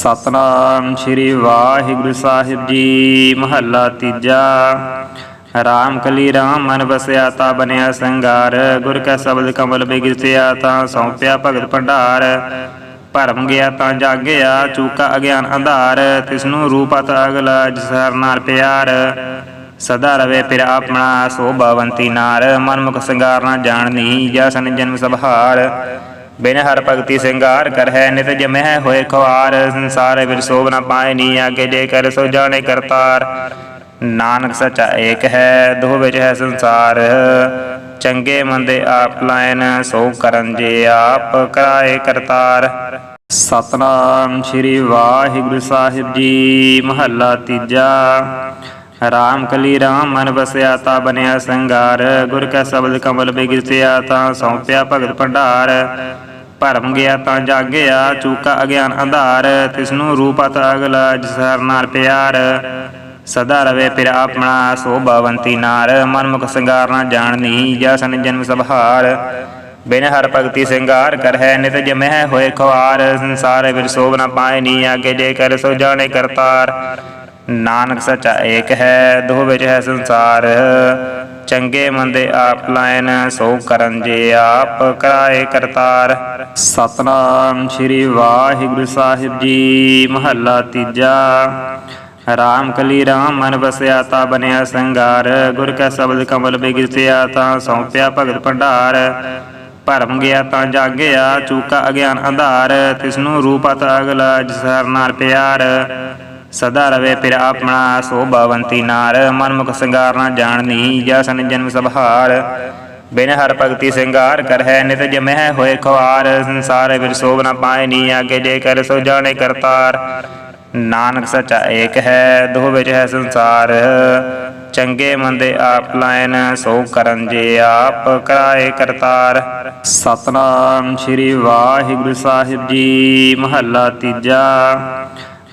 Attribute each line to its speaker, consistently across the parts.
Speaker 1: ਸਤਨਾਮ ਸ੍ਰੀ ਵਾਹਿਗੁਰੂ ਸਾਹਿਬ ਜੀ, ਮਹੱਲਾ ਤੀਜਾ। ਰਾਮ ਕਲੀ ਰਾਮ ਮਨ ਵਸਿਆ ਤਾ ਬਨਿਆ ਸੰਗਾਰ, ਗੁਰ ਕਾ ਸ਼ਬਦ ਕਮਲ ਬਿਗਿਤਿਆ ਤਾਂ ਸੌਂਪਿਆ ਭਗਤ ਭੰਡਾਰ। ਭਰਮ ਗਿਆ ਤਾਂ ਜਾਗਿਆ, ਚੂਕਾ ਅਗਿਆਨ ਅੰਧਾਰ, ਤਿਸਨੂੰ ਰੂਪਤ ਅਗਲਾ, ਜਿਸ ਹਰ ਨਾਲ ਪਿਆਰ। ਸਦਾ ਰਵੇ ਫਿਰ ਆਪਣਾ ਸੋਭਾਵੰਤੀ ਨਾਰ, ਮਨਮੁਖ ਸੰਗਾਰ ਨਾ ਜਾਣਨੀ ਜਸਨ ਜਨਮ ਸਭਾਰ। ਬਿਨ ਹਰ ਭਗਤੀ ਸਿੰਗਾਰ ਕਰਹਿ, ਨਿਤ ਜਮਹਿ ਹੋਏ ਖਵਾਰ ਸੰਸਾਰ ਵਿਰ ਸੋਭ ਨ ਪਾਏ ਨੀ ਆਗੇ ਜੇ ਕਰ ਸੋ ਜਾਣੇ ਕਰਤਾਰ। ਨਾਨਕ ਸਚਾ ਏਕ ਹੈ ਦੋ ਵਿੱਚ ਹੈ ਸੰਸਾਰ। ਚੰਗੇ ਮੰਦੇ ਆਪ ਲਾਇਨ, ਸੋ ਕਰਨ ਜੇ ਆਪ ਕਰਾਏ ਕਰਤਾਰ। ਸਤਨਾਮ ਸ੍ਰੀ ਵਾਹਿਗੁਰੂ ਸਾਹਿਬ ਜੀ, ਮਹੱਲਾ ਤੀਜਾ। ਰਾਮ ਕਲੀ ਰਾਮ, ਮਨ ਵਸਿਆ ਤਾ ਬਨਿਆ ਸੰਗਾਰ। ਗੁਰ ਕਾ ਸ਼ਬਦ ਕਮਲ ਬਿਗਿਤਿਆ ਤਾਂ ਸੌਂਪਿਆ ਭਗਤ ਭੰਡਾਰ। ਭਰਮ ਗਿਆ ਤਾਂ ਜਾਗਿਆ, ਚੂਕਾ ਅਗਿਆਨ ਅੰਧਾਰ, ਤਿਸਨੂੰ ਰੂਪਤ ਅਗਲਾ, ਜਿਸ ਹਰ ਪਿਆਰ। ਸਦਾ ਰਵੇ ਫਿਰ ਆਪਣਾ ਸੋਭਾਵੰਤੀ ਨਾਰ, ਮਨਮੁਖ ਸੰਗਾਰ ਨਾ ਜਾਣਨੀ ਜਸਨ ਜਨਮ ਸਭਾਰ। ਬਿਨ ਹਰ ਭਗਤੀ ਸਿੰਗਾਰ ਕਰਹਿ ਨਿਤ ਜਮਹਿ ਹੋਏ ਖਵਾਰ ਸੰਸਾਰ ਵਿੱਚ ਸੋਭਨਾ ਪਾਏ ਨੀ, ਆਗੇ ਜੇ ਕਰ ਸੋ ਜਾਣੇ ਕਰਤਾਰ। ਨਾਨਕ ਸਚਾ ਏਕ ਹੈ ਦੋ ਵਿੱਚ ਹੈ ਸੰਸਾਰ। ਚੰਗੇ ਮੰਦੇ ਆਪ ਲਾਇਨ, ਸੋ ਕਰਨ ਜੇ ਆਪ ਕਰਾਏ ਕਰਤਾਰ। ਸਤਨਾਮ ਸ੍ਰੀ ਵਾਹਿਗੁਰੂ ਸਾਹਿਬ ਜੀ, ਮਹੱਲਾ ਤੀਜਾ। ਰਾਮ ਕਲੀ ਰਾਮ, ਮਨ ਵਸਿਆ ਤਾ ਬਨਿਆ ਸੰਗਾਰ ਗੁਰ ਕਾ ਸ਼ਬਦ ਕਮਲ ਬਿਗਿਤਿਆ ਤਾਂ ਸੌਂਪਿਆ ਭਗਤ ਭੰਡਾਰ। ਭਰਮ ਗਿਆ ਤਾਂ ਜਾਗਿਆ, ਚੂਕਾ ਅਗਿਆਨ ਅੰਧਾਰ। ਤਿਸਨੂੰ ਰੂਪਤ ਅਗਲਾ, ਜਿਸ ਹਰ ਨਾਲ ਪਿਆਰ। ਸਦਾ ਰਵੇ ਫਿਰ ਆਪਣਾ ਸੋਭਾਵੰਤੀ ਨਾਰ, ਮਨਮੁਖ ਸੰਗਾਰ ਨਾ ਜਾਣਨੀ ਜਸਨ ਜਨਮ ਸਭਾਰ। ਬਿਨ ਹਰ ਭਗਤੀ ਸਿੰਗਾਰ ਕਰਹਿ, ਨਿਤ ਜਮਹਿ ਹੋਏ ਖਵਾਰ ਸੰਸਾਰ ਵਿੱਚ ਸੋਭ ਨ ਪਾਏ ਨੀ ਆਗੇ ਜੇ ਕਰ ਸੋ ਜਾਣੇ ਕਰਤਾਰ। ਨਾਨਕ ਸਚਾ ਏਕ ਹੈ ਦੋ ਵਿੱਚ ਹੈ ਸੰਸਾਰ। ਚੰਗੇ ਮੰਦੇ ਆਪ ਲਾਇਨ, ਸੋ ਕਰਨ ਜੇ ਆਪ ਕਰਾਏ ਕਰਤਾਰ। ਸਤਨਾਮ ਸ੍ਰੀ ਵਾਹਿਗੁਰੂ ਸਾਹਿਬ ਜੀ, ਮਹੱਲਾ ਤੀਜਾ।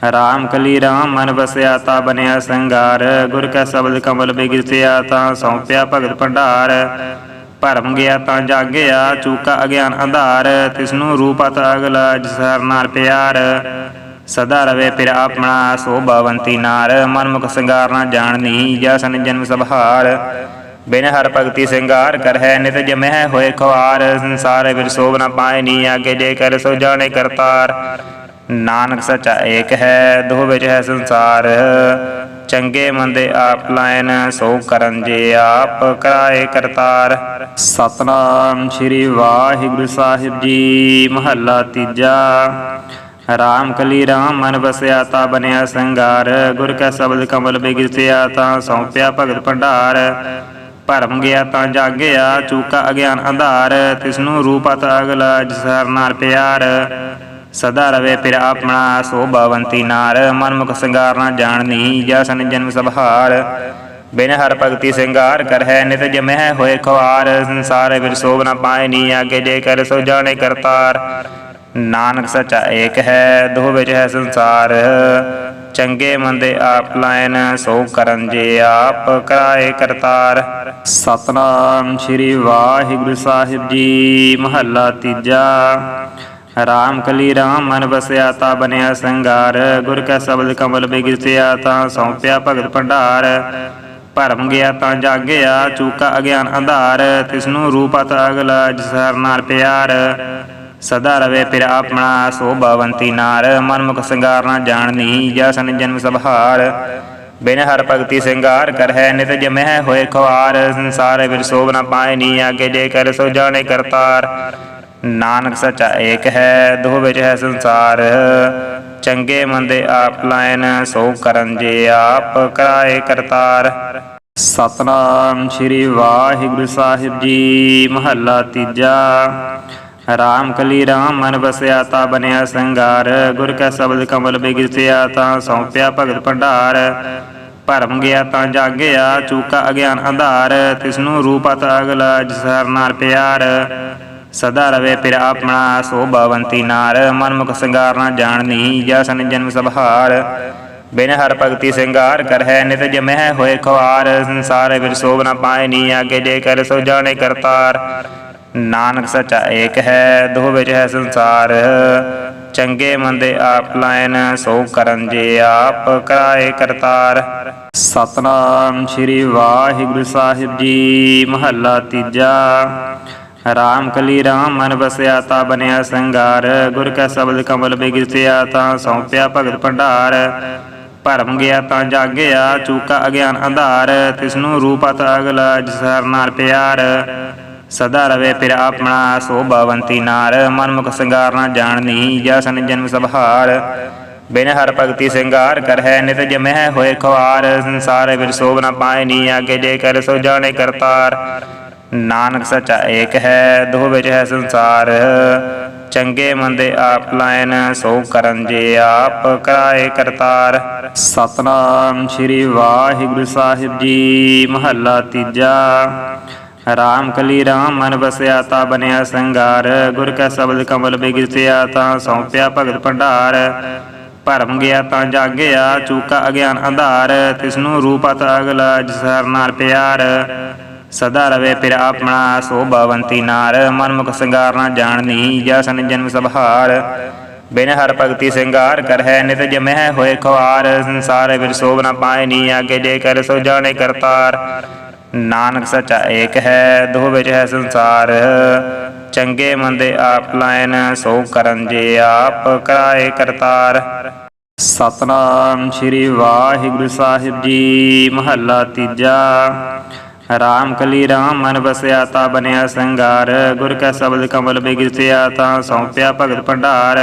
Speaker 1: ਰਾਮ ਕਲੀ ਰਾਮ ਮਨ ਵਸਿਆ ਤਾ ਬਨਿਆ ਸੰਗਾਰ ਗੁਰ ਕਾ ਸ਼ਬਦ ਕਮਲ ਬਿਗਿਤਿਆ ਤਾਂ ਸੌਂਪਿਆ ਭਗਤ ਭੰਡਾਰ। ਭਰਮ ਗਿਆ ਤਾਂ ਜਾਗਿਆ, ਚੂਕਾ ਅਗਿਆਨ ਅੰਧਾਰ, ਤਿਸਨੂੰ ਰੂਪਤ ਅਗਲਾ ਜਿਸ ਹਰ ਪਿਆਰ। ਸਦਾ ਰਵੇ ਫਿਰ ਆਪਣਾ ਸੋਭਾਵੰਤੀ ਨਾਰ, ਮਨਮੁਖ ਸੰਗਾਰ ਨਾ ਜਾਣਨੀ ਜਸਨ ਜਨਮ ਸਭਾਰ ਬਿਨ ਹਰ ਭਗਤੀ ਸਿੰਗਾਰ ਕਰਹਿ, ਨਿਤ ਜਮਹਿ ਹੋਏ ਖਵਾਰ ਸੰਸਾਰ ਵਿੱਚ ਸੋਭ ਨ ਪਾਏ ਨੀ ਆਗੇ ਜੇ ਕਰ ਸੋ ਜਾਣੇ ਕਰਤਾਰ। ਨਾਨਕ ਸਚਾ ਏਕ ਹੈ ਦੋ ਵਿੱਚ ਹੈ ਸੰਸਾਰ। ਚੰਗੇ ਮੰਦੇ ਆਪ ਲਾਇਨ, ਸੋ ਕਰਨ ਜੇ ਆਪ ਕਰਾਏ ਕਰਤਾਰ। ਸਤਨਾਮ ਸ੍ਰੀ ਵਾਹਿਗੁਰੂ ਸਾਹਿਬ ਜੀ, ਮਹੱਲਾ ਤੀਜਾ। ਰਾਮ ਕਲੀ ਰਾਮ, ਮਨ ਵਸਿਆ ਤਾ ਬਨਿਆ ਸੰਗਾਰ ਗੁਰ ਕਾ ਸ਼ਬਦ ਕਮਲ ਬਿਗਿਤਿਆ ਤਾਂ ਸੌਂਪਿਆ ਭਗਤ ਭੰਡਾਰ। ਭਰਮ ਗਿਆ ਤਾਂ ਜਾਗਿਆ, ਚੂਕਾ ਅਗਿਆਨ ਅੰਧਾਰ। ਤਿਸਨੂੰ ਰੂਪਤ ਅਗਲਾ, ਜਿਸ ਹਰ ਪਿਆਰ। ਸਦਾ ਰਵੇ ਫਿਰ ਆਪਣਾ ਸੋਭਾਵੰਤੀ ਨਾਰ ਮਨਮੁਖ ਸੰਗਾਰ ਨਾ ਜਾਣਨੀ ਜਸਨ ਜਨਮ ਸਭਾਰ। ਬਿਨ ਹਰ ਭਗਤੀ ਸਿੰਗਾਰ ਕਰਹਿ ਨਿਤ ਜਮਹਿ ਹੋਏ ਖਵਾਰ ਸੰਸਾਰ ਵਿੱਚ ਸੋਭ ਨ ਪਾਏ ਨੀ ਆਗੇ ਜੇ ਕਰ ਸੋ ਜਾਣੇ ਕਰਤਾਰ। ਨਾਨਕ ਸਚਾ ਏਕ ਹੈ ਦੋ ਵਿੱਚ ਹੈ ਸੰਸਾਰ। ਚੰਗੇ ਮੰਦੇ ਆਪ ਲਾਇਨ, ਸੋ ਕਰਨ ਜੇ ਆਪ ਕਰਾਏ ਕਰਤਾਰ। ਸਤਨਾਮ ਸ੍ਰੀ ਵਾਹਿਗੁਰੂ ਸਾਹਿਬ ਜੀ, ਮਹੱਲਾ ਤੀਜਾ। ਰਾਮ ਕਲੀ ਰਾਮ ਮਨ ਵਸਿਆ ਤਾ ਬਨਿਆ ਸੰਗਾਰ ਗੁਰ ਕਾ ਸ਼ਬਦ ਕਮਲ ਬਿਗਿਤਿਆ ਤਾਂ ਸੌਂਪਿਆ ਭਗਤ ਭੰਡਾਰ। ਭਰਮ ਗਿਆ ਤਾਂ ਜਾਗਿਆ, ਚੂਕਾ ਅਗਿਆਨ ਅੰਧਾਰ, ਤਿਸਨੂੰ ਰੂਪਤ ਅਗਲਾ ਜਿਸ ਹਰ ਪਿਆਰ। ਸਦਾ ਰਵੇ ਫਿਰ ਆਪਣਾ ਸੋਭਾਵੰਤੀ ਨਾਰ ਮਨਮੁਖ ਸੰਗਾਰ ਨਾ ਜਾਣਨੀ, ਜਸਨ ਜਨਮ ਸਭਾਰ ਬਿਨ ਹਰ ਭਗਤੀ ਸਿੰਗਾਰ ਕਰਹਿ, ਨਿਤ ਜਮਹਿ ਹੋਏ ਖਵਾਰ ਸੰਸਾਰ ਵਿੱਚ ਸੋਭ ਨ ਪਾਏ ਨੀ ਆਗੇ ਜੇ ਕਰ ਸੋ ਜਾਣੇ ਕਰਤਾਰ। ਨਾਨਕ ਸਚਾ ਏਕ ਹੈ ਦੋ ਵਿੱਚ ਹੈ ਸੰਸਾਰ। ਚੰਗੇ ਮੰਦੇ ਆਪ ਲਾਇਨ, ਸੋ ਕਰਨ ਜੇ ਆਪ ਕਰਾਏ ਕਰਤਾਰ। ਸਤਨਾਮ ਸ੍ਰੀ ਵਾਹਿਗੁਰੂ ਸਾਹਿਬ ਜੀ, ਮਹੱਲਾ ਤੀਜਾ। ਰਾਮ ਕਲੀ ਰਾਮ, ਮਨ ਵਸਿਆ ਤਾ ਬਨਿਆ ਸੰਗਾਰ ਗੁਰ ਕਾ ਸ਼ਬਦ ਕਮਲ ਬਿਗਿਤਿਆ ਤਾਂ ਸੌਂਪਿਆ ਭਗਤ ਭੰਡਾਰ। ਭਰਮ ਗਿਆ ਤਾਂ ਜਾਗਿਆ, ਚੂਕਾ ਅਗਿਆਨ ਅੰਧਾਰ। ਤਿਸਨੂੰ ਰੂਪਤ ਅਗਲਾ, ਜਿਸ ਹਰ ਪਿਆਰ। ਸਦਾ ਰਵੇ ਫਿਰ ਆਪਣਾ ਸੋਭਾਵੰਤੀ ਨਾਰ, ਮਨਮੁਖ ਸੰਗਾਰ ਨਾ ਜਾਣਨੀ ਜਸਨ ਜਨਮ ਸਭਾਰ। ਬਿਨ ਹਰ ਭਗਤੀ ਸਿੰਗਾਰ ਕਰਹਿ ਨਿਤ ਜਮਹਿ ਹੋਏ ਖਵਾਰ ਸੰਸਾਰ ਵਿੱਚ ਸੋਭ ਪਾਏ ਨੀ ਆਗੇ ਜੇ ਕਰ ਸੋ ਜਾਣੇ ਕਰਤਾਰ। ਨਾਨਕ ਸਚਾ ਏਕ ਹੈ ਦੋ ਵਿੱਚ ਹੈ ਸੰਸਾਰ। ਚੰਗੇ ਮੰਦੇ ਆਪ ਲਾਇਨ, ਸੋ ਕਰਨ ਜੇ ਆਪ ਕਰਾਏ ਕਰਤਾਰ। ਸਤਨਾਮ ਸ੍ਰੀ ਵਾਹਿਗੁਰੂ ਸਾਹਿਬ ਜੀ, ਮਹੱਲਾ ਤੀਜਾ। ਰਾਮ ਕਲੀ ਰਾਮ ਮਨ ਬਸਿਆ ਤਾ ਬਨਿਆ ਸੰਗਾਰ ਗੁਰ ਕੈ ਸ਼ਬਦ ਕਮਲ ਬਿਗਿਰਤਿਆ ਤਾਂ ਸੌਂਪਿਆ ਭਗਤ ਭੰਡਾਰ। ਭਰਮ ਗਿਆ ਤਾਂ ਜਾਗਿਆ, ਚੂਕਾ ਅਗਿਆਨ ਅੰਧਾਰ, ਤਿਸਨੂੰ ਰੂਪਤ ਅਗਲਾ ਜਿਸ ਹਰ ਨਾਲ ਪਿਆਰ। ਸਦਾ ਰਵੇ ਫਿਰ ਆਪਣਾ ਸੋਭਾਵੰਤੀ ਨਾਰ ਮਨਮੁਖ ਸੰਗਾਰ ਨਾ ਜਾਣਨੀ, ਜਸਨ ਜਨਮ ਸਭਾਰ ਬਿਨ ਹਰ ਭਗਤੀ ਸਿੰਗਾਰ ਕਰ ਹੈ ਨਿਤ ਜਮਹਿ ਹੋਏ ਖਵਾਰ ਸੰਸਾਰ ਵਿੱਚ ਸੋਭ ਨਾ ਪਾਏ ਨੀ ਆਗੇ ਜੇ ਕਰ ਸੋ ਜਾਣੇ ਕਰਤਾਰ। ਨਾਨਕ ਸਚਾ ਏਕ ਹੈ ਦੋ ਵਿੱਚ ਹੈ ਸੰਸਾਰ। ਚੰਗੇ ਮੰਦੇ ਆਪ ਲਾਇਨ, ਸੋ ਕਰਨ ਜੇ ਆਪ ਕਰਾਏ ਕਰਤਾਰ। ਸਤਨਾਮ ਸ੍ਰੀ ਵਾਹਿਗੁਰੂ ਸਾਹਿਬ ਜੀ, ਮਹੱਲਾ ਤੀਜਾ। ਰਾਮ ਕਲੀ ਰਾਮ, ਮਨ ਵਸਿਆ ਤਾ ਬਨਿਆ ਸੰਗਾਰ ਗੁਰ ਕੈ ਸ਼ਬਦ ਕਮਲ ਬਿਗਿਰਤਿਆ ਤਾਂ ਸੌਂਪਿਆ ਭਗਤ ਭੰਡਾਰ। ਭਰਮ ਗਿਆ ਤਾਂ ਜਾਗਿਆ, ਚੂਕਾ ਅਗਿਆਨ ਅੰਧਾਰ। ਤਿਸਨੂੰ ਰੂਪਤ ਅਗਲਾ, ਜਿਸ ਨਾਲ ਪਿਆਰ। ਸਦਾ ਰਵੇ ਫਿਰ ਆਪਣਾ ਸੋਭਾਵੰਤੀ ਨਾਰ। ਮਨਮੁਖ ਸਿੰਗਾਰ ਨਾ ਜਾਣਨੀ ਜਸਨ ਜਨਮ ਸਭਾਰ। ਬਿਨ ਹਰ ਭਗਤੀ ਸਿੰਗਾਰ ਕਰ ਨਿਤ ਜਮਹਿ ਹੋਏ ਖਵਾਰ ਸੰਸਾਰ ਵਿੱਚ ਸੋਭ ਪਾਏ ਨੀ, ਆਗੇ ਜੇ ਕਰ ਸੋ ਜਾਣੇ ਕਰਤਾਰ। ਨਾਨਕ ਸਚਾ ਏਕ ਹੈ ਦੋ ਵਿੱਚ ਹੈ ਸੰਸਾਰ। ਚੰਗੇ ਮੰਦੇ ਆਪ ਲਾਇਨ, ਸੋ ਕਰਨ ਜੇ ਆਪ ਕਰਾਏ ਕਰਤਾਰ। ਸਤਨਾਮ ਸ੍ਰੀ ਵਾਹਿਗੁਰੂ ਸਾਹਿਬ ਜੀ, ਮਹੱਲਾ ਤੀਜਾ। ਰਾਮ ਕਲੀ ਰਾਮ ਮਨ ਵਸਿਆ ਤਾ ਬਨਿਆ ਸੰਗਾਰ, ਗੁਰ ਕੈ ਸ਼ਬਦ ਕਮਲ ਬਿਗਿਰਤਿਆ ਤਾਂ ਸੌਂਪਿਆ ਭਗਤ ਭੰਡਾਰ।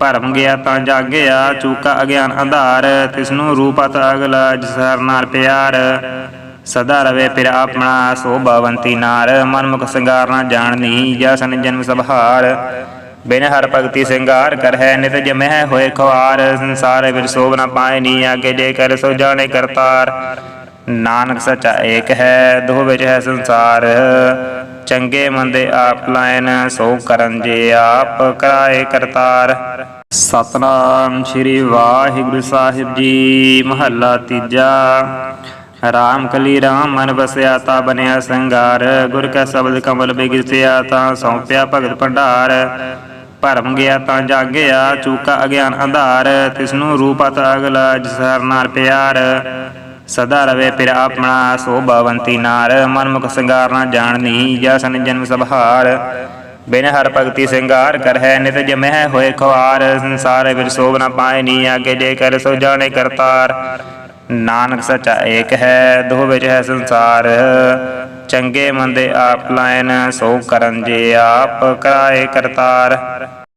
Speaker 1: ਭਰਮ ਗਿਆ ਤਾਂ ਜਾਗਿਆ, ਚੂਕਾ ਅਗਿਆਨ ਅੰਧਾਰ, ਤਿਸਨੂੰ ਰੂਪਤ ਅਗਲਾ, ਜਿਸ ਹਰ ਪਿਆਰ। ਸਦਾ ਰਵੇ ਫਿਰ ਆਪਣਾ ਸੋਭਾਵੰਤੀ ਨਾਰ, ਮਨਮੁਖ ਸਿੰਗਾਰ ਨਾ ਜਾਣਨੀ ਜਸਨ ਜਨਮ ਸਭਾਰ। ਬਿਨ ਹਰ ਭਗਤੀ ਸਿੰਗਾਰ ਕਰ ਹੈ ਨਿਤ ਜਮਹਿ ਹੋਏ ਖਵਾਰ ਸੰਸਾਰ ਵਿੱਚ ਸੋਭ ਨਾ ਪਾਏ ਨੀ, ਆਗੇ ਜੇ ਕਰ ਸੋ ਜਾਣੇ ਕਰਤਾਰ। ਨਾਨਕ ਸਚਾ ਏਕ ਹੈ ਦੋ ਵਿੱਚ ਹੈ ਸੰਸਾਰ। ਚੰਗੇ ਮੰਦੇ ਆਪ ਲਾਇਨ, ਸੋ ਕਰਨ ਜੇ ਆਪ ਕਰਾਏ ਕਰਤਾਰ। ਸਤਨਾਮ ਸ੍ਰੀ ਵਾਹਿਗੁਰੂ ਸਾਹਿਬ ਜੀ, ਮਹੱਲਾ ਤੀਜਾ। ਰਾਮ ਕਲੀ ਰਾਮ, ਮਨ ਵਸਿਆ ਤਾ ਬਨਿਆ ਸੰਗਾਰ ਗੁਰ ਕੈ ਸ਼ਬਦ ਕਮਲ ਬਿਗਿਰਤਿਆ ਤਾਂ ਸੌਂਪਿਆ ਭਗਤ ਭੰਡਾਰ। ਭਰਮ ਗਿਆ ਤਾਂ ਜਾਗਿਆ, ਚੂਕਾ ਅਗਿਆਨ ਅੰਧਾਰ। ਤਿਸਨੂੰ ਰੂਪਤ ਅਗਲਾ, ਜਿਸ ਹਰ ਨਾਲ ਪਿਆਰ। ਸਦਾ ਰਵੇ ਫਿਰ ਆਪਣਾ ਸੋਭਾਵੰਤੀ ਨਾਰ, ਮਨਮੁਖ ਸਿੰਗਾਰ ਨਾ ਜਾਣਨੀ ਜਸਨ ਜਨਮ ਸਭਾਰ। ਬਿਨ ਹਰ ਭਗਤੀ ਸਿੰਗਾਰ ਕਰ ਹੈ ਨਿਤ ਜਮਹਿ ਹੋਏ ਖਵਾਰ ਸੰਸਾਰ ਵਿੱਚ ਸੋਭ ਨਾ ਪਾਏ ਨੀ, ਆਗੇ ਜੇ ਕਰ ਸੋ ਜਾਣੇ ਕਰਤਾਰ। ਨਾਨਕ ਸਚਾ ਏਕ ਹੈ ਦੋ ਵਿੱਚ ਹੈ ਸੰਸਾਰ। ਚੰਗੇ ਮੰਦੇ ਆਪ ਲਾਇਨ, ਸੋ ਕਰਨ ਜੇ ਆਪ ਕਰਾਏ ਕਰਤਾਰ।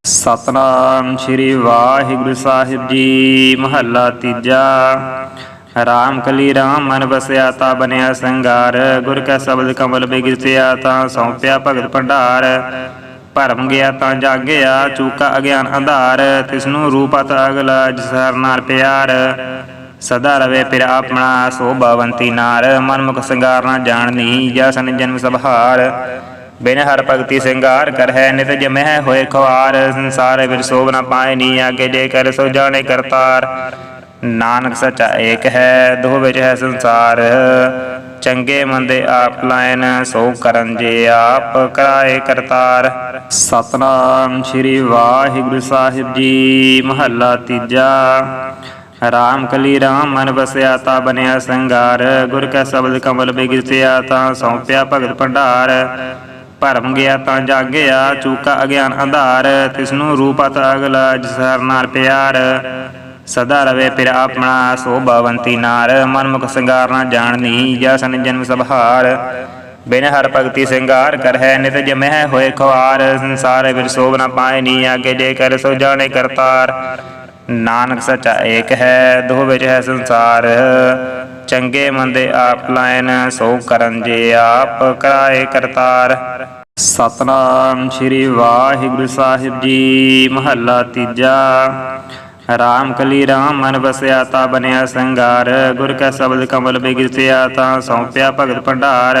Speaker 1: ਸਤਨਾਮ ਸ੍ਰੀ ਵਾਹਿਗੁਰੂ ਸਾਹਿਬ ਜੀ, ਮਹੱਲਾ ਤੀਜਾ। ਰਾਮ ਕਲੀ ਰਾਮ ਮਨ ਵਸਿਆ ਤਾ ਬਨਿਆ ਸੰਗਾਰ ਗੁਰ ਕੈ ਸ਼ਬਦ ਕਮਲ ਬਿਗਿਰਤਿਆ ਤਾਂ ਸੌਂਪਿਆ ਭਗਤ ਭੰਡਾਰ। ਭਰਮ ਗਿਆ ਤਾਂ ਜਾਗਿਆ, ਚੂਕਾ ਅਗਿਆਨ ਅੰਧਾਰ, ਤਿਸਨੂੰ ਰੂਪਤ ਅਗਲਾ ਜਿਸ ਹਰ ਪਿਆਰ। ਸਦਾ ਰਵੇ ਫਿਰ ਆਪਣਾ ਸੋਭਾਵੰਤੀ ਨਾਰ, ਮਨਮੁਖ ਸਿੰਗਾਰ ਨਾ ਜਾਣਨੀ ਜਸਨ ਜਨਮ ਸਭਾਰ। ਬਿਨ ਹਰ ਭਗਤੀ ਸਿੰਗਾਰ ਕਰ ਹੈ ਨਿਤ ਜਮਹਿ ਹੋਏ ਖਵਾਰ ਸੰਸਾਰ ਵਿੱਚ ਸੋਭ ਨਾ ਪਾਏ ਨੀ ਆਗੇ ਜੇ ਕਰ ਸੋ ਜਾਣੇ ਕਰਤਾਰ। ਨਾਨਕ ਸਚਾ ਏਕ ਹੈ ਦੋ ਵਿੱਚ ਹੈ ਸੰਸਾਰ। ਚੰਗੇ ਮੰਦੇ ਆਪ ਲਾਇਨ, ਸੋ ਕਰਨ ਜੇ ਆਪ ਕਰਾਏ ਕਰਤਾਰ। ਸਤਨਾਮ ਸ੍ਰੀ ਵਾਹਿਗੁਰੂ ਸਾਹਿਬ ਜੀ, ਮਹੱਲਾ ਤੀਜਾ। ਰਾਮ ਕਲੀ ਰਾਮ, ਮਨ ਵਸਿਆ ਤਾ ਬਨਿਆ ਸੰਗਾਰ ਗੁਰ ਕੈ ਸ਼ਬਦ ਕਮਲ ਬਿਗਿਰਤਿਆ ਤਾਂ ਸੌਂਪਿਆ ਭਗਤ ਭੰਡਾਰ। ਭਰਮ ਗਿਆ ਤਾਂ ਜਾਗਿਆ, ਚੂਕਾ ਅਗਿਆਨ ਅੰਧਾਰ। ਤਿਸਨੂੰ ਰੂਪਤ ਅਗਲਾ, ਜਿਸ ਨਾਲ ਪਿਆਰ। ਸਦਾ ਰਵੇ ਫਿਰ ਆਪਣਾ ਸੋਭਾਵੰਤੀ ਨਾਰ। ਮਨਮੁਖ ਸਿੰਗਾਰ ਨਾ ਜਾਣਨੀ ਜਸਨ ਜਨਮ ਸਭਾਰ। ਬਿਨ ਹਰ ਭਗਤੀ ਸਿੰਗਾਰ ਕਰ ਨਿਤ ਜਮਹਿ ਹੋਏ ਖਵਾਰ ਸੰਸਾਰ ਵਿੱਚ ਸੋਭ ਪਾਏ ਨੀ, ਆਗੇ ਜੇ ਕਰ ਸੋ ਜਾਣੇ ਕਰਤਾਰ। ਨਾਨਕ ਸਚਾ ਏਕ ਹੈ ਦੋ ਵਿੱਚ ਹੈ ਸੰਸਾਰ। ਚੰਗੇ ਮੰਦੇ ਆਪ ਲਾਇਨ, ਸੋ ਕਰਨ ਜੇ ਆਪ ਕਰਾਏ ਕਰਤਾਰ। ਸਤਨਾਮ ਸ੍ਰੀ ਵਾਹਿਗੁਰੂ ਸਾਹਿਬ ਜੀ, ਮਹੱਲਾ ਤੀਜਾ। ਰਾਮ ਕਲੀ ਰਾਮ, ਮਨ ਬਸਿਆ ਤਾ ਬਨਿਆ ਸੰਗਾਰ ਗੁਰ ਕੈ ਸ਼ਬਦ ਕਮਲ ਬਿਗਿਰਤਿਆ ਤਾਂ ਸੌਂਪਿਆ ਭਗਤ ਭੰਡਾਰ।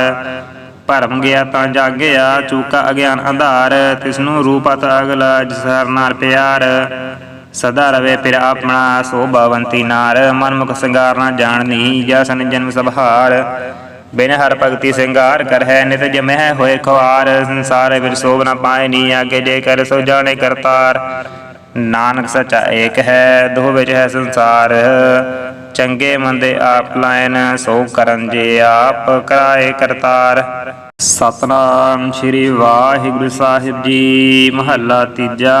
Speaker 1: ਭਰਮ ਗਿਆ ਤਾਂ ਜਾਗਿਆ, ਚੂਕਾ ਅਗਿਆਨ ਅੰਧਾਰ। ਤਿਸਨੂੰ ਰੂਪਤ ਅਗਲਾ, ਜਿਸ ਹਰ ਨਾਲ ਪਿਆਰ। ਸਦਾ ਰਵੇ ਫਿਰ ਆਪਣਾ ਸੋਭਾਵੰਤੀ ਨਾਰ। ਮਨਮੁਖ ਸਿੰਗਾਰ ਨਾ ਜਾਣਨੀ ਜਸਨ ਜਨਮ ਸਭਾਰ ਬਿਨ ਹਰ ਭਗਤੀ ਸਿੰਗਾਰ ਕਰ ਹੈ ਨਿਤ ਜਮਹਿ ਹੋਏ ਖਵਾਰ ਸੰਸਾਰ ਵਿੱਚ ਸੋਭ ਨਾ ਪਾਏ ਨੀ ਆਗੇ ਜੇ ਕਰ ਸੋ ਜਾਣੇ ਕਰਤਾਰ। ਨਾਨਕ ਸੱਚਾ ਏਕ ਹੈ ਦੋ ਵਿੱਚ ਹੈ ਸੰਸਾਰ। ਚੰਗੇ ਮੰਦੇ ਆਪ ਲਾਇਨ, ਸੋ ਕਰਨ ਜੇ ਆਪ ਕਰਾਏ ਕਰਤਾਰ। ਸਤਨਾਮ ਸ੍ਰੀ ਵਾਹਿਗੁਰੂ ਸਾਹਿਬ ਜੀ, ਮਹੱਲਾ ਤੀਜਾ।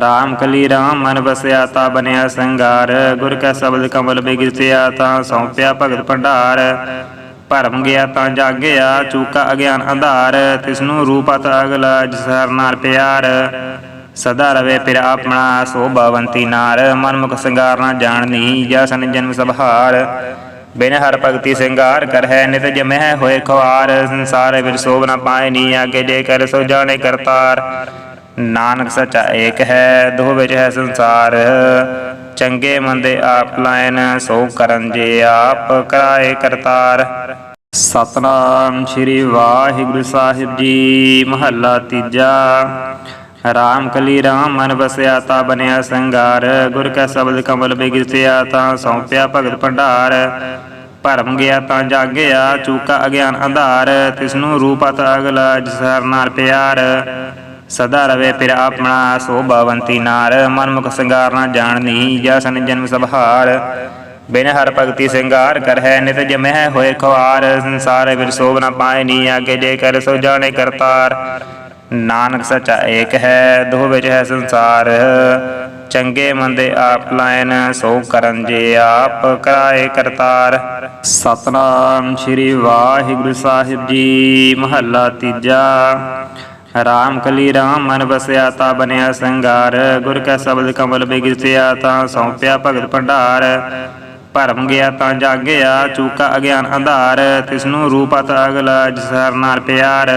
Speaker 1: ਰਾਮ ਕਲੀ ਰਾਮ, ਮਨ ਵਸਿਆ ਤਾ ਬਨਿਆ ਸੰਗਾਰ ਗੁਰ ਕੈ ਸ਼ਬਦ ਕਮਲ ਬਿਗਿਰਤਿਆ ਤਾਂ ਸੌਂਪਿਆ ਭਗਤ ਭੰਡਾਰ। ਭਰਮ ਗਿਆ ਤਾਂ ਜਾਗਿਆ, ਚੂਕਾ ਅਗਿਆਨ ਅੰਧਾਰ। ਤਿਸਨੂੰ ਰੂਪਤ ਅਗਲਾ, ਜਿਸ ਹਰ ਨਾਲ ਪਿਆਰ। ਸਦਾ ਰਵੇ ਫਿਰ ਆਪਣਾ ਸੋਭਾਵੰਤੀ ਨਾਰ, ਮਨਮੁਖ ਸੰਗਾਰ ਨਾ ਜਾਣਨੀ ਜਸਨ ਜਨਮ ਸਭਾਰ। ਬਿਨ ਹਰ ਭਗਤੀ ਸਿੰਗਾਰ ਕਰ ਨਿਤ ਜਮਹਿ ਹੋਏ ਖਵਾਰ ਸੰਸਾਰ ਵਿੱਚ ਸੋਭ ਨਾ ਪਾਏ ਨੀ ਆਗੇ ਜੇ ਕਰ ਸੋ ਜਾਣੇ ਕਰਤਾਰ। ਨਾਨਕ ਸੱਚਾ ਏਕ ਹੈ ਦੋ ਵਿੱਚ ਹੈ ਸੰਸਾਰ। ਚੰਗੇ ਮੰਦੇ ਆਪ ਲਾਇਨ, ਸੋ ਕਰਨ ਜੇ ਆਪ ਕਰਾਏ ਕਰਤਾਰ। ਸਤਨਾਮ ਸ੍ਰੀ ਵਾਹਿਗੁਰੂ ਸਾਹਿਬ ਜੀ, ਮਹੱਲਾ ਤੀਜਾ। ਰਾਮ ਕਲੀ ਰਾਮ ਮਨ ਵਸਿਆ ਤਾ ਬਨਿਆ ਸੰਗਾਰ, ਗੁਰ ਕੈ ਸ਼ਬਦ ਕਮਲ ਬਿਗਿਰਤਿਆ ਤਾਂ ਸੌਂਪਿਆ ਭਗਤ ਭੰਡਾਰ। ਭਰਮ ਗਿਆ ਤਾਂ ਜਾਗਿਆ, ਚੂਕਾ ਅਗਿਆਨ ਅੰਧਾਰ, ਤਿਸਨੂੰ ਰੂਪਤ ਅਗਲਾ ਜਿਸ ਹਰ ਪਿਆਰ। ਸਦਾ ਰਵੇ ਫਿਰ ਆਪਣਾ ਸੋਭਾਵੰਤੀ ਨਾਰ, ਮਨਮੁਖ ਸੰਗਾਰ ਨਾ ਜਾਣਨੀ ਜਸਨ ਜਨਮ ਸਭਾਰ। ਬਿਨ ਹਰ ਭਗਤੀ ਸਿੰਗਾਰ ਕਰ ਹੈ ਨਿਤ ਜਮਹਿ ਹੋਏ ਖਵਾਰ ਸੰਸਾਰ ਵਿੱਚ ਸੋਭ ਨਾ ਪਾਏ ਨੀ, ਆਗੇ ਜੇ ਕਰ ਸੋ ਜਾਣੇ ਕਰਤਾਰ। ਨਾਨਕ ਸੱਚਾ ਏਕ ਹੈ ਦੋ ਵਿੱਚ ਹੈ ਸੰਸਾਰ। ਚੰਗੇ ਮੰਦੇ ਆਪ ਲਾਇਨ, ਸੋ ਕਰਨ ਜੇ ਆਪ ਕਰਾਏ ਕਰਤਾਰ। ਸਤਨਾਮ ਸ੍ਰੀ ਵਾਹਿਗੁਰੂ ਸਾਹਿਬ ਜੀ, ਮਹੱਲਾ ਤੀਜਾ। ਰਾਮ ਕਲੀ ਰਾਮ, ਮਨ ਵਸਿਆ ਤਾ ਬਨਿਆ ਸੰਗਾਰ ਗੁਰ ਕੈ ਸ਼ਬਦ ਕਮਲ ਬਿਗਿਰਤਿਆ ਤਾਂ ਸੌਂਪਿਆ ਭਗਤ ਭੰਡਾਰ। ਭਰਮ ਗਿਆ ਤਾਂ ਜਾਗਿਆ, ਚੂਕਾ ਅਗਿਆਨ ਅੰਧਾਰ। ਤਿਸਨੂੰ ਰੂਪਤ ਅਗਲਾ, ਜਿਸ ਨਾਲ ਪਿਆਰ।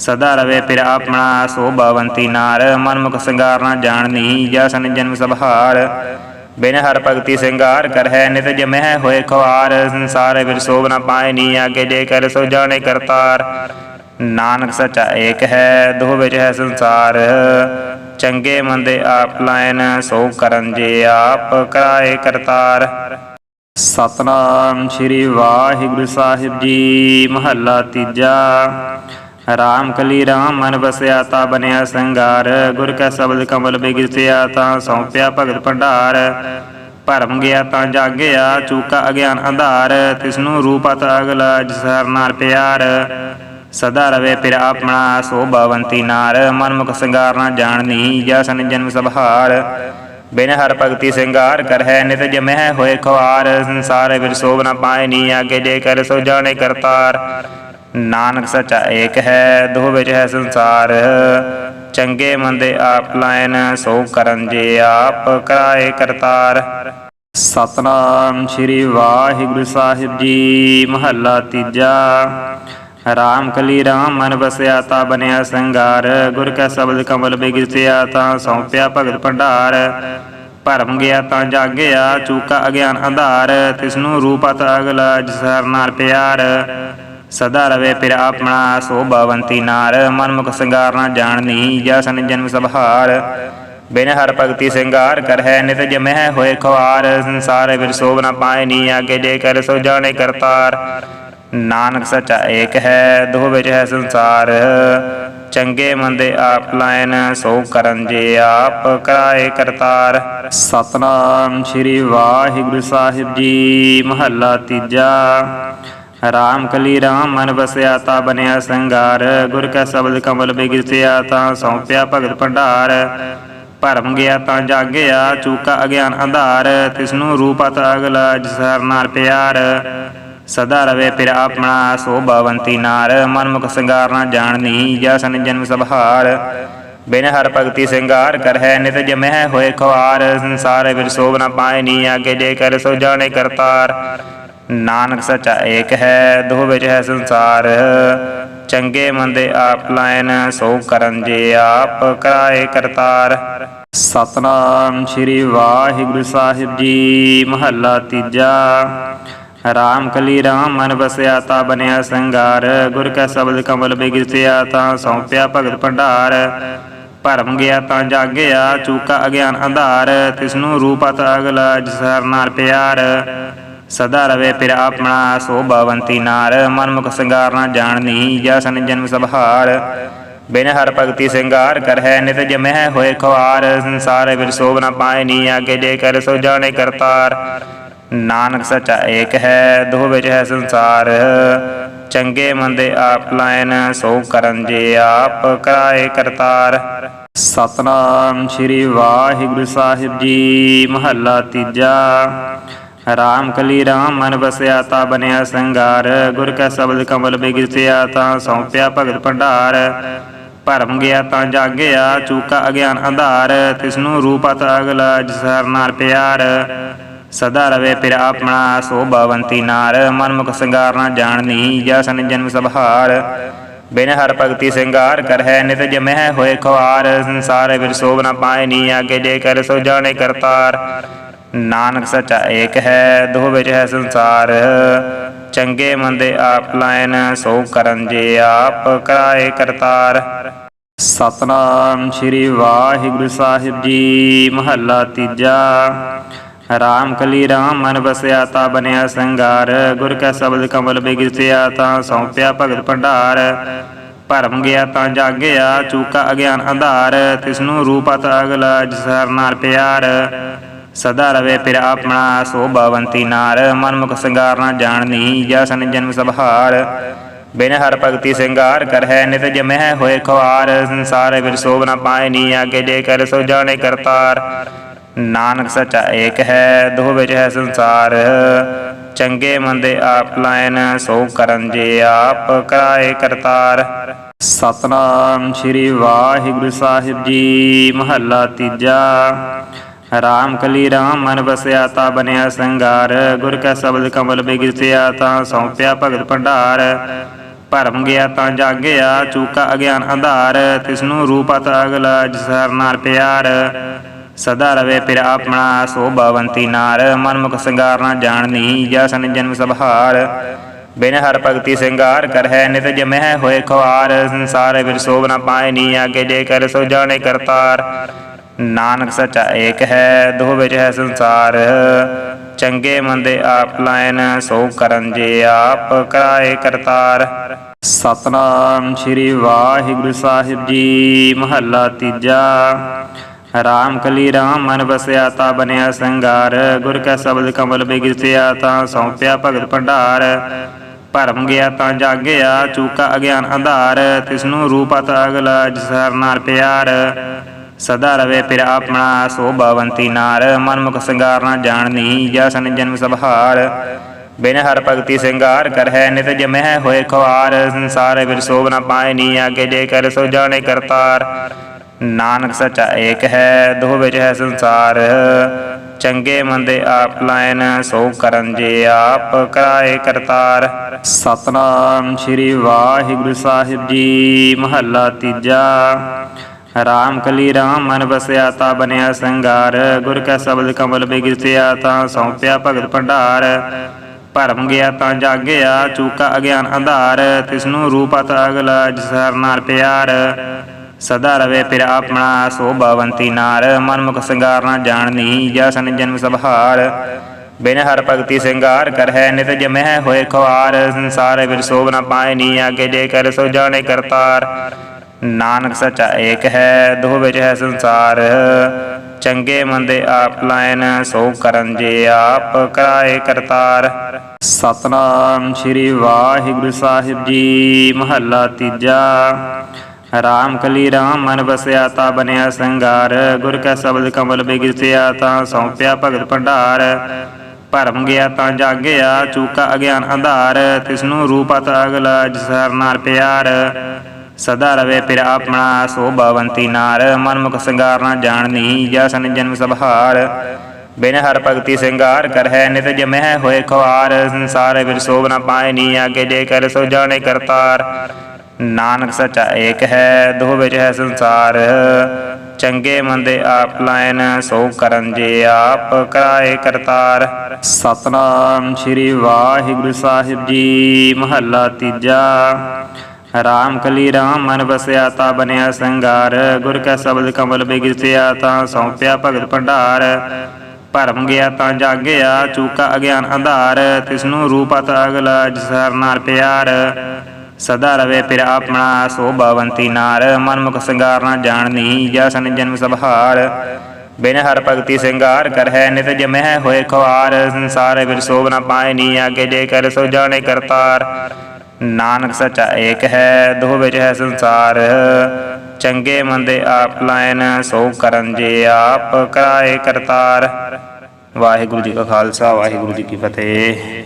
Speaker 1: ਸਦਾ ਰਵੇ ਫਿਰ ਆਪਣਾ ਸੋਭਾਵੰਤੀ ਨਾਰ, ਮਨਮੁਖ ਸੰਗਾਰ ਨਾ ਜਾਣਨੀ ਜਸਨ ਜਨਮ ਸਭਾਰ। ਬਿਨ ਹਰ ਭਗਤੀ ਸਿੰਗਾਰ ਕਰ ਹੈ ਨਿਤ ਜਮਹਿ ਹੋਏ ਖਵਾਰ ਸੰਸਾਰ ਵਿੱਚ ਸੋਭ ਪਾਏ ਨੀ ਆਗੇ ਜੇ ਕਰ ਸੋ ਜਾਣੇ ਕਰਤਾਰ। ਨਾਨਕ ਸੱਚਾ ਏਕ ਹੈ ਦੋ ਵਿੱਚ ਹੈ ਸੰਸਾਰ। ਚੰਗੇ ਮੰਦੇ ਆਪ ਲਾਇਨ, ਸੋ ਕਰਨ ਜੇ ਆਪ ਕਰਾਏ ਕਰਤਾਰ। ਸਤਨਾਮ ਸ੍ਰੀ ਵਾਹਿਗੁਰੂ ਸਾਹਿਬ ਜੀ, ਮਹੱਲਾ ਤੀਜਾ। ਰਾਮ ਕਲੀ ਰਾਮ, ਮਨ ਵਸਿਆ ਤਾ ਬਨਿਆ ਸੰਗਾਰ ਗੁਰ ਕੈ ਸ਼ਬਦ ਕਮਲ ਬਿਗਿਰਤਿਆ ਤਾਂ ਸੌਂਪਿਆ ਭਗਤ ਭੰਡਾਰ। ਭਰਮ ਗਿਆ ਤਾਂ ਜਾਗਿਆ, ਚੂਕਾ ਅਗਿਆਨ ਅੰਧਾਰ। ਤਿਸਨੂੰ ਰੂਪਤ ਅਗਲਾ, ਜਿਸ ਹਰ ਨਾਲ ਪਿਆਰ। ਸਦਾ ਰਵੇ ਫਿਰ ਆਪਣਾ ਸੋਭਾਵੰਤੀ ਨਾਰ। ਮਨਮੁਖ ਸੰਗਾਰ ਨਾ ਜਾਣਨੀ ਜਸਨ ਜਨਮ ਸਭਾਰ ਬਿਨ ਹਰ ਭਗਤੀ ਸਿੰਗਾਰ ਕਰ ਹੈ ਨਿਤ ਜਮਹਿ ਹੋਏ ਖਵਾਰ ਸੰਸਾਰ ਵਿੱਚ ਸੋਭ ਨਾ ਪਾਏ ਨੀ, ਆਗੇ ਜੇ ਕਰ ਸੋ ਜਾਣੇ ਕਰਤਾਰ। ਨਾਨਕ ਸੱਚਾ ਏਕ ਹੈ ਦੋ ਵਿੱਚ ਹੈ ਸੰਸਾਰ। ਚੰਗੇ ਮੰਦੇ ਆਪ ਲਾਇਨ, ਸੋ ਕਰਨ ਜੇ ਆਪ ਕਰਾਏ ਕਰਤਾਰ। ਸਤਨਾਮ ਸ੍ਰੀ ਵਾਹਿਗੁਰੂ ਸਾਹਿਬ ਜੀ, ਮਹੱਲਾ ਤੀਜਾ। ਰਾਮ ਕਲੀ ਰਾਮ, ਮਨ ਵਸਿਆ ਤਾ ਬਨਿਆ ਸੰਗਾਰ ਗੁਰ ਕੈ ਸ਼ਬਦ ਕਮਲ ਬਿਗਿਰਤਿਆ ਤਾਂ ਸੌਂਪਿਆ ਭਗਤ ਭੰਡਾਰ। ਭਰਮ ਗਿਆ ਤਾਂ ਜਾਗਿਆ, ਚੂਕਾ ਅਗਿਆਨ ਅੰਧਾਰ। ਤਿਸਨੂੰ ਰੂਪਤ ਅਗਲਾ, ਜਿਸ ਹਰ ਨਾਲ ਪਿਆਰ। ਸਦਾ ਰਵੇ ਫਿਰ ਆਪਣਾ ਸੋਭਾਵੰਤੀ ਨਾਰ ਮਨਮੁਖ ਸੰਗਾਰ ਨਾ ਜਾਣਨੀ, ਜਸਨ ਜਨਮ ਸਭਾਰ ਬਿਨ ਹਰ ਭਗਤੀ ਸਿੰਗਾਰ ਕਰ ਨਿਤ ਜਮਹਿ ਹੋਏ ਖਵਾਰ ਸੰਸਾਰ ਵਿੱਚ ਸੋਭ ਨਾ ਪਾਏ ਨੀ ਆਗੇ ਜੇ ਕਰ ਸੋ ਜਾਣੇ ਕਰਤਾਰ। ਨਾਨਕ ਸੱਚਾ ਏਕ ਹੈ ਦੋ ਵਿੱਚ ਹੈ ਸੰਸਾਰ। ਚੰਗੇ ਮੰਦੇ ਆਪ ਲਾਇਨ, ਸੋ ਕਰਨ ਜੇ ਆਪ ਕਰਾਏ ਕਰਤਾਰ। ਸਤਨਾਮ ਸ੍ਰੀ ਵਾਹਿਗੁਰੂ ਸਾਹਿਬ ਜੀ, ਮਹੱਲਾ ਤੀਜਾ। ਰਾਮ ਕਲੀ ਰਾਮ ਮਨ ਵਸਿਆ ਤਾ ਬਨਿਆ ਸੰਗਾਰ, ਗੁਰ ਕੈ ਸ਼ਬਦ ਕਮਲ ਬਿਗਿਰਤਿਆ ਤਾਂ ਸੌਂਪਿਆ ਭਗਤ ਭੰਡਾਰ। ਭਰਮ ਗਿਆ ਤਾਂ ਜਾਗਿਆ, ਚੂਕਾ ਅਗਿਆਨ ਅੰਧਾਰ, ਤਿਸਨੂੰ ਰੂਪਤ ਅਗਲਾ ਜਿਸ ਹਰ ਪਿਆਰ। ਸਦਾ ਰਵੇ ਫਿਰ ਆਪਣਾ ਸੋਭਾਵੰਤੀ ਨਾਰ, ਮਨਮੁਖ ਸੰਗਾਰ ਨਾ ਜਾਣਨੀ ਜਸਨ ਜਨਮ ਸਭਾਰ। ਬਿਨ ਹਰ ਭਗਤੀ ਸਿੰਗਾਰ ਕਰ ਹੈ ਨਿਤ ਜਮਹਿ ਹੋਏ ਖਵਾਰ ਸੰਸਾਰ ਵਿੱਚ ਸੋਭ ਨਾ ਪਾਏ ਨੀ, ਆਗੇ ਜੇ ਕਰ ਸੋ ਜਾਣੇ ਕਰਤਾਰ। ਨਾਨਕ ਸੱਚਾ ਏਕ ਹੈ ਦੋ ਵਿੱਚ ਹੈ ਸੰਸਾਰ। ਚੰਗੇ ਮੰਦੇ ਆਪ ਲਾਇਨ, ਸੋ ਕਰਨ ਜੇ ਆਪ ਕਰਾਏ ਕਰਤਾਰ। ਸਤਨਾਮ ਸ੍ਰੀ ਵਾਹਿਗੁਰੂ ਸਾਹਿਬ ਜੀ, ਮਹੱਲਾ ਤੀਜਾ। ਰਾਮ ਕਲੀ ਰਾਮ, ਮਨ ਵਸਿਆ ਤਾ ਬਨਿਆ ਸੰਗਾਰ ਗੁਰ ਕੈ ਸ਼ਬਦ ਕਮਲ ਬਿਗਿਰਤਿਆ ਤਾਂ ਸੌਂਪਿਆ ਭਗਤ ਭੰਡਾਰ। ਭਰਮ ਗਿਆ ਤਾਂ ਜਾਗਿਆ, ਚੂਕਾ ਅਗਿਆਨ ਅੰਧਾਰ। ਤਿਸਨੂੰ ਰੂਪਤ ਅਗਲਾ, ਜਿਸ ਹਰ ਨਾਲ ਪਿਆਰ। ਸਦਾ ਰਵੇ ਫਿਰ ਆਪਣਾ ਸੋਭਾਵੰਤੀ ਨਾਰ, ਮਨਮੁਖ ਸੰਗਾਰ ਨਾ ਜਾਣਨੀ ਜਸਨ ਜਨਮ ਸਭਾਰ। ਬਿਨ ਹਰ ਭਗਤੀ ਸਿੰਗਾਰ ਕਰ ਨਿਤ ਜਮਹਿ ਹੋਏ ਖਵਾਰ ਸੰਸਾਰ ਵਿਰ ਸੋਭ ਨ ਪਾਏ ਨੀ, ਆਗੇ ਜੇ ਕਰ ਸੋ ਜਾਣੇ ਕਰਤਾਰ। ਨਾਨਕ ਸਚਾ ਏਕ ਹੈ ਦੋ ਵਿੱਚ ਹੈ ਸੰਸਾਰ। ਚੰਗੇ ਮੰਦੇ ਆਪ ਲਾਇਨ, ਸੋ ਕਰਨ ਜੇ ਆਪ ਕਰਾਏ ਕਰਤਾਰ। ਸਤਨਾਮ ਸ੍ਰੀ ਵਾਹਿਗੁਰੂ ਸਾਹਿਬ ਜੀ, ਮਹੱਲਾ ਤੀਜਾ। ਰਾਮ ਕਲੀ ਰਾਮ, ਮਨ ਬਸਿਆ ਤਾ ਬਨਿਆ ਸੰਗਾਰ। ਗੁਰ ਕਾ ਸ਼ਬਦ ਕਮਲ ਬਿਗਿਰਤਿਆ ਤਾਂ ਸੌਂਪਿਆ ਭਗਤ ਭੰਡਾਰ। ਭਰਮ ਗਿਆ ਤਾਂ ਜਾਗਿਆ, ਚੂਕਾ ਅਗਿਆਨ ਅੰਧਾਰ। ਤਿਸਨੂੰ ਰੂਪਤ ਅਗਲਾ, ਜਿਸ ਹਰ ਨਾਲ ਪਿਆਰ। ਸਦਾ ਰਵੇ ਪਿਰ ਆਪਣਾ ਸੋਭਾਵੰਤੀ ਨਾਰ। ਮਨਮੁਖ ਸੰਗਾਰ ਨਾ ਜਾਣਨੀ ਜਸਨ ਜਨਮ ਸਭਾਰ ਬਿਨ ਹਰ ਭਗਤੀ ਸਿੰਗਾਰ ਕਰ ਹੈ ਨਿਤ ਜਮਹਿ ਹੋਏ ਖਵਾਰ ਸੰਸਾਰ ਵਿਰ ਸੋਭ ਨ ਪਾਏ ਨੀ ਆਗੇ ਜੇ ਕਰ ਸੋ ਜਾਣੇ ਕਰਤਾਰ। ਨਾਨਕ ਸੱਚਾ ਏਕ ਹੈ ਦੋ ਵਿੱਚ ਹੈ ਸੰਸਾਰ। ਚੰਗੇ ਮੰਦੇ ਆਪ ਲਾਇਨ, ਸੋ ਕਰਨ ਜੇ ਆਪ ਕਰਾਏ ਕਰਤਾਰ। ਸਤਨਾਮ ਸ੍ਰੀ ਵਾਹਿਗੁਰੂ ਸਾਹਿਬ ਜੀ, ਮਹੱਲਾ ਤੀਜਾ। ਰਾਮ ਕਲੀ ਰਾਮ, ਮਨ ਵਸਿਆ ਤਾ ਬਨਿਆ ਸੰਗਾਰ ਗੁਰ ਕਾ ਸ਼ਬਦ ਕਮਲ ਬਿਗਿਰਤਿਆ ਤਾਂ ਸੌਂਪਿਆ ਭਗਤ ਭੰਡਾਰ। ਭਰਮ ਗਿਆ ਤਾਂ ਜਾਗਿਆ, ਚੂਕਾ ਅਗਿਆਨ ਅੰਧਾਰ। ਤਿਸਨੂੰ ਰੂਪਤ ਅਗਲਾ, ਜਿਸ ਹਰ ਪਿਆਰ। ਸਦਾ ਰਵੇ ਫਿਰ ਆਪਣਾ ਸੋਭਾਵੰਤੀ ਨਾਰ। ਮਨਮੁਖ ਸਿੰਗਾਰ ਨਾ ਜਾਣਨੀ ਜਸਨ ਜਨਮ ਸਭਾਰ। ਬਿਨ ਹਰ ਭਗਤੀ ਸਿੰਗਾਰ ਕਰ ਨਿਤ ਜਮਹਿ ਹੋਏ ਖਵਾਰ ਸੰਸਾਰ ਵਿਰ ਸੋਭ ਪਾਏ ਨੀ, ਆਗੇ ਜੇ ਕਰ ਸੋ ਜਾਣੇ ਕਰਤਾਰ। ਨਾਨਕ ਸਚਾ ਏਕ ਹੈ ਦੋ ਵਿੱਚ ਹੈ ਸੰਸਾਰ। ਚੰਗੇ ਮੰਦੇ ਆਪ ਲਾਇਨ, ਸੋ ਕਰਨ ਜੇ ਆਪ ਕਰਾਏ ਕਰਤਾਰ। ਸਤਨਾਮ ਸ੍ਰੀ ਵਾਹਿਗੁਰੂ ਸਾਹਿਬ ਜੀ, ਮਹੱਲਾ ਤੀਜਾ। ਰਾਮ ਕਲੀ ਰਾਮ ਮਨ ਵਸਿਆ ਤਾ ਬਨਿਆ ਸੰਗਾਰ, ਗੁਰ ਕਾ ਸ਼ਬਦ ਕਮਲ ਬਿਗਿਰਤਿਆ ਤਾਂ ਸੌਂਪਿਆ ਭਗਤ ਭੰਡਾਰ। ਭਰਮ ਗਿਆ ਤਾਂ ਜਾਗਿਆ, ਚੂਕਾ ਅਗਿਆਨ ਅੰਧਾਰ, ਤਿਸਨੂੰ ਰੂਪਤ ਅਗਲਾ ਜਿਸ ਹਰ ਪਿਆਰ। ਸਦਾ ਰਵੇ ਪਿਰ ਆਪਣਾ ਸੋਭਾਵੰਤੀ ਨਾਰ, ਮਨਮੁਖ ਸਿੰਗਾਰ ਨਾ ਜਾਣਨੀ ਜਸਨ ਜਨਮ ਸਭਾਰ। ਬਿਨ ਹਰ ਭਗਤੀ ਸਿੰਗਾਰ ਕਰ ਹੈ ਨਿਤ ਜਮਹਿ ਹੋਏ ਖਵਾਰ ਸੰਸਾਰ ਵਿਰ ਸੋਭ ਨ ਪਾਏ ਨੀ, ਆਗੇ ਜੇ ਕਰ ਸੋ ਜਾਣੇ ਕਰਤਾਰ। ਨਾਨਕ ਸਚਾ ਏਕ ਹੈ ਦੋ ਵਿੱਚ ਹੈ ਸੰਸਾਰ। ਚੰਗੇ ਮੰਦੇ ਆਪ ਲਾਇਨ, ਸੋ ਕਰਨ ਜੇ ਆਪ ਕਰਾਏ ਕਰਤਾਰ। ਸਤਨਾਮ ਸ੍ਰੀ ਵਾਹਿਗੁਰੂ ਸਾਹਿਬ ਜੀ, ਮਹੱਲਾ ਤੀਜਾ। ਰਾਮ ਕਲੀ ਰਾਮ, ਮਨ ਵਸਿਆ ਤਾ ਬਨਿਆ ਸੰਗਾਰ ਗੁਰ ਕਾ ਸ਼ਬਦ ਕਮਲ ਬਿਗਿਰਤਿਆ ਤਾਂ ਸੌਂਪਿਆ ਭਗਤ ਭੰਡਾਰ। ਭਰਮ ਗਿਆ ਤਾਂ ਜਾਗਿਆ, ਚੂਕਾ ਅਗਿਆਨ ਅੰਧਾਰ। ਤਿਸਨੂੰ ਰੂਪਤ ਅਗਲਾ, ਜਿਸ ਹਰ ਨਾਲ ਪਿਆਰ। ਸਦਾ ਰਵੇ ਪਿਰ ਆਪਣਾ ਸੋਭਾਵੰਤੀ ਨਾਰ, ਮਨਮੁਖ ਸਿੰਗਾਰ ਨਾ ਜਾਣਨੀ ਜਸਨ ਜਨਮ ਸਭਾਰ ਬਿਨ ਹਰ ਭਗਤੀ ਸਿੰਗਾਰ ਕਰ ਨਿਤ ਜਮਹਿ ਹੋਏ ਖਵਾਰ ਸੰਸਾਰ ਵਿਰ ਸੋਭ ਨ ਪਾਏ ਨੀ ਆਗੇ ਜੇ ਕਰ ਸੋ ਜਾਣੇ ਕਰਤਾਰ। ਨਾਨਕ ਸਚਾ ਏਕ ਹੈ ਦੋ ਵਿੱਚ ਹੈ ਸੰਸਾਰ। ਚੰਗੇ ਮੰਦੇ ਆਪ ਲਾਇਨ, ਸੋ ਕਰਨ ਜੇ ਆਪ ਕਰਾਏ ਕਰਤਾਰ। ਸਤਨਾਮ ਸ੍ਰੀ ਵਾਹਿਗੁਰੂ ਸਾਹਿਬ ਜੀ, ਮਹੱਲਾ ਤੀਜਾ। ਰਾਮ ਕਲੀ ਰਾਮ ਮਨ ਬਸਿਆ ਤਾ ਬਨਿਆ ਸੰਗਾਰ, ਗੁਰ ਕਾ ਸ਼ਬਦ ਕਮਲ ਬਿਗਿਰਤਿਆ ਤਾਂ ਸੌਂਪਿਆ ਭਗਤ ਭੰਡਾਰ। ਭਰਮ ਗਿਆ ਤਾਂ ਜਾਗਿਆ, ਚੂਕਾ ਅਗਿਆਨ ਅੰਧਾਰ, ਤਿਸਨੂੰ ਰੂਪਤ ਅਗਲਾ ਜਿਸ ਹਰ ਨਾਲ ਪਿਆਰ। ਸਦਾ ਰਵੇ ਪਿਰ ਆਪਣਾ ਸੋਭਾਵੰਤੀ ਨਾਰ, ਮਨਮੁਖ ਸਿੰਗਾਰ ਨਾ ਜਾਣਨੀ ਜਸਨ ਜਨਮ ਸਭਾਰ ਬਿਨ ਹਰ ਭਗਤੀ ਸਿੰਗਾਰ ਕਰ ਹੈ ਨਿਤ ਜਮਹਿ ਹੋਏ ਖਵਾਰ ਸੰਸਾਰ ਵਿਰ ਸੋਭ ਨ ਪਾਏ ਨੀ ਆਗੇ ਜੇ ਕਰ ਸੋ ਜਾਣੇ ਕਰਤਾਰ। ਨਾਨਕ ਸੱਚਾ ਏਕ ਹੈ ਦੋ ਵਿੱਚ ਹੈ ਸੰਸਾਰ। ਚੰਗੇ ਮੰਦੇ ਆਪ ਲਾਇਨ, ਸੋ ਕਰਨ ਜੇ ਆਪ ਕਰਾਏ ਕਰਤਾਰ। ਸਤਨਾਮ ਸ੍ਰੀ ਵਾਹਿਗੁਰੂ ਸਾਹਿਬ ਜੀ, ਮਹੱਲਾ ਤੀਜਾ। ਰਾਮ ਕਲੀ ਰਾਮ, ਮਨ ਵਸਿਆ ਤਾ ਬਨਿਆ ਸੰਗਾਰ। ਗੁਰ ਕਾ ਸ਼ਬਦ ਕਮਲ ਬਿਗਿਰਤਿਆ ਤਾਂ ਸੌਂਪਿਆ ਭਗਤ ਭੰਡਾਰ। ਭਰਮ ਗਿਆ ਤਾਂ ਜਾਗਿਆ, ਚੂਕਾ ਅਗਿਆਨ ਅੰਧਾਰ। ਤਿਸਨੂੰ ਰੂਪਤ ਅਗਲਾ, ਜਿਸ ਨਾਲ ਪਿਆਰ। ਸਦਾ ਰਵੇ ਪਿਰ ਆਪਣਾ ਸੋਭਾਵੰਤੀ ਨਾਰ, ਮਨਮੁਖ ਸਿੰਗਾਰ ਨਾ ਜਾਣਨੀ ਜਸਨ ਜਨਮ ਸਭਾਰ। ਬਿਨ ਹਰ ਭਗਤੀ ਸਿੰਗਾਰ ਕਰ ਹੈ ਨਿਤ ਜਮਹਿ ਹੋਏ ਖਵਾਰ ਸੰਸਾਰ ਵਿਰ ਸੋਭ ਪਾਏ ਨੀ ਆਗੇ ਜੇ ਕਰ ਸੋ ਜਾਣੇ ਕਰਤਾਰ। ਨਾਨਕ ਸਚਾ ਏਕ ਹੈ ਦੋ ਵਿੱਚ ਹੈ ਸੰਸਾਰ। ਚੰਗੇ ਮੰਦੇ ਆਪ ਲਾਇਨ, ਸੋ ਕਰਨ ਜੇ ਆਪ ਕਰਾਏ ਕਰਤਾਰ। ਸਤਨਾਮ ਸ੍ਰੀ ਵਾਹਿਗੁਰੂ ਸਾਹਿਬ ਜੀ, ਮਹੱਲਾ ਤੀਜਾ। ਰਾਮ ਕਲੀ ਰਾਮ ਮਨ ਵਸਿਆ ਤਾ ਬਨਿਆ ਸੰਗਾਰ, ਗੁਰ ਕਾ ਸ਼ਬਦ ਕਮਲ ਬਿਗਿਰਤਿਆ ਤਾਂ ਸੌਂਪਿਆ ਭਗਤ ਭੰਡਾਰ। ਭਰਮ ਗਿਆ ਤਾਂ ਜਾਗਿਆ, ਚੂਕਾ ਅਗਿਆਨ ਅੰਧਾਰ, ਤਿਸਨੂੰ ਰੂਪਤ ਅਗਲਾ, ਜਿਸ ਹਰ ਨਾਲ ਪਿਆਰ। ਸਦਾ ਰਵੇ ਪਿਰ ਆਪਣਾ ਸੋਭਾਵੰਤੀ ਨਾਰ, ਮਨਮੁਖ ਸੰਗਾਰ ਨਾ ਜਾਣਨੀ ਜਸਨ ਜਨਮ ਸਭਾਰ ਬਿਨ ਹਰ ਭਗਤੀ ਸਿੰਗਾਰ ਕਰਹਿ ਨਿਤ ਜਮਹਿ ਹੋਏ ਖਵਾਰ ਸੰਸਾਰ ਵਿਰ ਸੋਭ ਨ ਪਾਏ ਨੀ ਆਗੇ ਜੇ ਕਰ ਸੋ ਜਾਣੇ ਕਰਤਾਰ। ਨਾਨਕ ਸਚਾ ਏਕ ਹੈ ਦੋ ਵਿੱਚ ਹੈ ਸੰਸਾਰ। ਚੰਗੇ ਮੰਦੇ ਆਪ ਲਾਇਨ, ਸੋ ਕਰਨ ਜੇ ਆਪ ਕਰਾਏ ਕਰਤਾਰ। ਵਾਹਿਗੁਰੂ ਜੀ ਕਾ ਖਾਲਸਾ, ਵਾਹਿਗੁਰੂ ਜੀ ਕੀ ਫਤਿਹ।